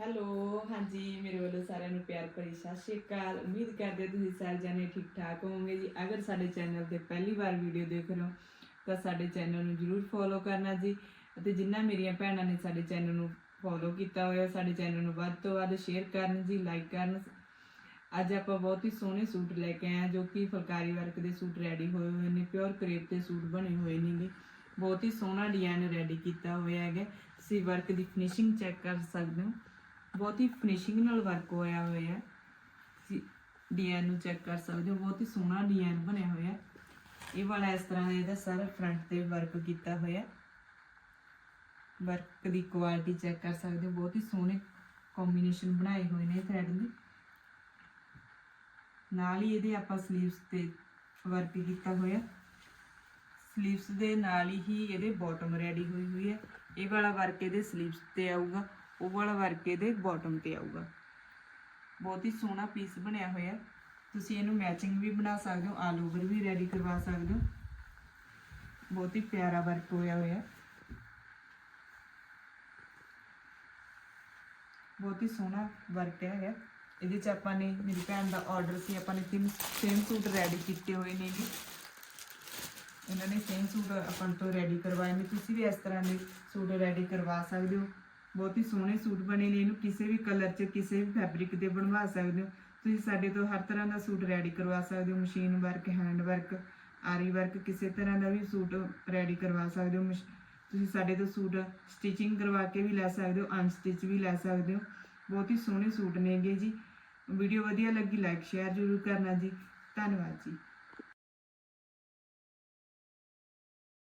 Hello, ਹਾਂਜੀ, ਮੇਰੇ ਵੱਲੋਂ ਸਾਰਿਆਂ ਨੂੰ ਪਿਆਰ ਭਰੀ ਸਤਿ ਸ਼੍ਰੀ ਅਕਾਲ। ਉਮੀਦ ਕਰਦੇ ਤੁਸੀਂ ਸਾਰੇ ਜਣੇ ਠੀਕ ਠਾਕ ਹੋਵੋਗੇ ਜੀ। ਅਗਰ ਸਾਡੇ ਚੈਨਲ ਤੇ ਪਹਿਲੀ ਵਾਰ ਵੀਡੀਓ ਦੇਖ ਰਹੇ ਹੋ, ਤਾਂ ਸਾਡੇ ਚੈਨਲ ਨੂੰ ਜਰੂਰ ਫੋਲੋ ਕਰਨਾ ਜੀ। ਅਤੇ ਜਿਨ੍ਹਾਂ ਮੇਰੀਆਂ ਭੈਣਾਂ ਨੇ ਸਾਡੇ ਚੈਨਲ ਨੂੰ ਫੋਲੋ ਕੀਤਾ ਹੋਇਆ, ਸਾਡੇ ਚੈਨਲ ਨੂੰ ਵੱਧ ਤੋਂ ਵੱਧ ਸ਼ੇਅਰ ਕਰਨ ਜੀ ਲਾਈਕ ਕਰਨ। ਅੱਜ ਆਪਾਂ ਬਹੁਤ ਹੀ ਸੋਹਣੇ ਸੂਟ ਲੈ ਕੇ ਆਏ ਹਾਂ, ਜੋ ਕਿ ਫੁਲਕਾਰੀ ਵਰਕ ਦੇ ਸੂਟ ਰੈਡੀ ਹੋਏ ਹੋਏ ਨੇ ਪਿਓਰ ਕਰੇਪ ਦੇ ਸੂਟ ਬਣੇ ਹੋਏ ਨੇਗੇ ਬਹੁਤ ਹੀ ਸੋਹਣਾ ਡਿਜ਼ਾਈਨ ਰੈਡੀ ਕੀਤਾ ਹੋਇਆ ਹੈਗਾ। ਤੁਸੀਂ ਵਰਕ ਦੀ ਫਿਨਿਸ਼ਿੰਗ ਚੈੱਕ ਕਰ ਸਕਦੇ ਹੋ। ਬਹੁਤ ਹੀ ਫਿਨਿਸ਼ਿੰਗ ਨਾਲ ਵਰਕ ਹੋਇਆ ਹੋਇਆ ਹੈ। ਡਿਜ਼ਾਈਨ ਨੂੰ ਚੈੱਕ ਕਰ ਸਕਦੇ ਹੋ, ਬਹੁਤ ਹੀ ਸੋਹਣਾ ਡਿਜ਼ਾਈਨ ਬਣਿਆ ਹੋਇਆ ਇਹ ਵਾਲਾ ਇਸ ਤਰ੍ਹਾਂ ਦਾ ਇਹਦਾ ਸਾਰਾ ਫਰੰਟ ਤੇ ਵਰਕ ਕੀਤਾ ਹੋਇਆ ਵਰਕ ਦੀ ਕੁਆਲਿਟੀ ਚੈੱਕ ਕਰ ਸਕਦੇ ਹੋ, ਬਹੁਤ ਹੀ ਸੋਹਣੇ ਕੰਬੀਨੇਸ਼ਨ ਬਣਾਏ ਹੋਏ ਨੇ ਥ੍ਰੈਡ ਦੇ। ਨਾਲ ਹੀ ਇਹਦੇ ਆਪਾਂ ਸਲੀਵਸ ਤੇ ਵਰਕ ਕੀਤਾ ਹੋਇਆ ਸਲੀਵਸ ਦੇ ਨਾਲ ਹੀ ਇਹਦੇ ਬਾਟਮ ਰੈਡੀ ਹੋਈ ਹੋਈ ਹੈ। ਇਹ ਵਾਲਾ ਵਰਕ ਇਹਦੇ ਸਲੀਵਸ ਤੇ ਆਊਗਾ। ਉਹ ਵਾਲਾ ਵਰਕ ਇਹਦੇ ਬਾਟਮ ਤੇ ਆਊਗਾ। ਬਹੁਤ ਹੀ ਸੋਹਣਾ ਪੀਸ ਬਣਿਆ ਹੋਇਆ। ਤੁਸੀਂ ਇਹਨੂੰ ਮੈਚਿੰਗ ਵੀ ਬਣਾ ਸਕਦੇ ਹੋ ਆਲ ਓਵਰ ਵੀ ਰੈਡੀ ਕਰਵਾ ਸਕਦੇ ਹੋ। ਬਹੁਤ ਹੀ ਪਿਆਰਾ ਵਰਕ ਹੋਇਆ ਹੋਇਆ। ਬਹੁਤ ਹੀ ਸੋਹਣਾ ਵਰਕ ਹੈਗਾ ਇਹਦੇ ਚ ਆਪਾਂ ਨੇ, ਮੇਰੀ ਭੈਣ ਦਾ ਆਰਡਰ ਸੀ, ਆਪਾਂ ਨੇ ਤਿੰਨ ਸੇਮ ਸੂਟ ਰੈਡੀ ਕੀਤੇ ਹੋਏ ਨੇ ਜੀ ਇਹਨਾਂ ਨੇ ਸੇਮ ਸੂਟ ਆਪਾਂ ਤੋਂ ਰੈਡੀ ਕਰਵਾਏ ਨੇ। ਤੁਸੀਂ ਵੀ ਇਸ ਤਰ੍ਹਾਂ ਦੇ ਸੂਟ ਰੈਡੀ ਕਰਵਾ ਸਕਦੇ ਹੋ। ਬਹੁਤ ਹੀ ਸੋਹਣੇ ਸੂਟ ਬਣੇ ਨੇ, ਇਹਨੂੰ ਕਿਸੇ ਵੀ ਕਲਰ 'ਚ, ਕਿਸੇ ਵੀ ਫੈਬਰਿਕ ਦੇ ਬਣਵਾ ਸਕਦੇ ਹੋ। ਤੁਸੀਂ ਸਾਡੇ ਤੋਂ ਹਰ ਤਰ੍ਹਾਂ ਦਾ ਸੂਟ ਰੈਡੀ ਕਰਵਾ ਸਕਦੇ ਹੋ machine work hand work aari work ਕਿਸੇ ਤਰ੍ਹਾਂ ਦਾ ਵੀ ਸੂਟ ਰੈਡੀ ਕਰਵਾ ਸਕਦੇ ਹੋ। ਮਸ਼- ਤੁਸੀਂ ਸਾਡੇ ਤੋਂ ਸੂਟ ਸਟਿਚਿੰਗ ਕਰਵਾ ਕੇ ਵੀ ਲੈ ਸਕਦੇ ਹੋ ਅਨਸਟਿਚ ਵੀ ਲੈ ਸਕਦੇ ਹੋ। ਬਹੁਤ ਹੀ ਸੋਹਣੇ ਸੂਟ ਨੇਗੇ ਜੀ। ਵੀਡੀਓ ਵਧੀਆ ਲੱਗੀ ਲਾਈਕ ਸ਼ੇਅਰ ਜ਼ਰੂਰ ਕਰਨਾ ਜੀ। ਧੰਨਵਾਦ ਜੀ।